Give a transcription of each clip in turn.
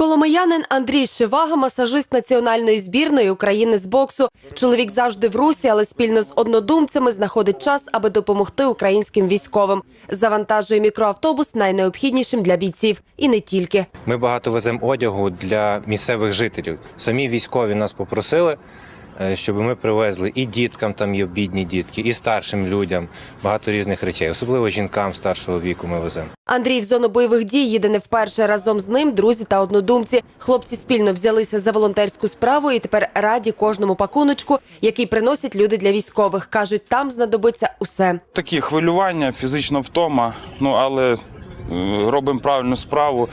Коломиянин Андрій Шивага, масажист національної збірної України з боксу. Чоловік завжди в русі, але спільно з однодумцями знаходить час, аби допомогти українським військовим. Завантажує мікроавтобус найнеобхіднішим для бійців, і не тільки. Ми багато веземо одягу для місцевих жителів. Самі військові нас попросили, щоб ми привезли і діткам, там є бідні дітки, і старшим людям багато різних речей, особливо жінкам старшого віку. Ми веземо. Андрій в зону бойових дій їде не вперше. Разом з ним друзі та однодумці. Хлопці спільно взялися за волонтерську справу і тепер раді кожному пакуночку, який приносять люди для військових. кажуть, там знадобиться усе. Такі хвилювання, фізична втома, ну але е, робимо правильну справу.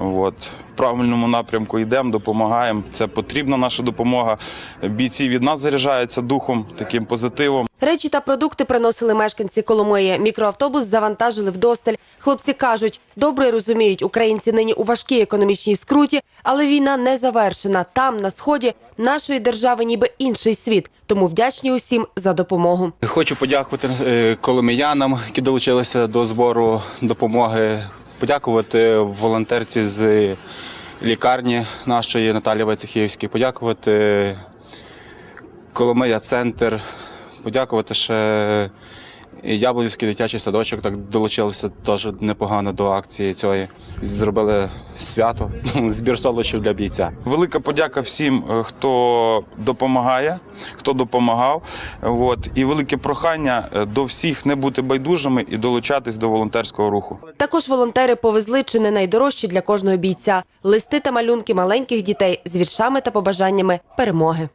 От, в правильному напрямку йдемо, допомагаємо. Це потрібна наша допомога. Бійці від нас заряджаються духом, таким позитивом. Речі та продукти приносили мешканці Коломиї. Мікроавтобус завантажили вдосталь. Хлопці кажуть, добре розуміють, українці нині у важкій економічній скруті, але війна не завершена. Там, на сході, нашої держави ніби інший світ. Тому вдячні усім за допомогу. Хочу подякувати е, коломиянам, які долучилися до збору допомоги. Подякувати волонтерці з лікарні нашої Наталії Вайцехівській, подякувати Коломия Центр, подякувати ще Яблонівський дитячий садочок, так долучилися теж непогано до акції цієї. Зробили свято, збір солодощів для бійця. Велика подяка всім, е, хто допомагає, хто допомагав. От, і велике прохання е, до всіх не бути байдужими і долучатись до волонтерського руху. Також волонтери повезли чи не найдорожчі для кожного бійця листи та малюнки маленьких дітей з віршами та побажаннями перемоги.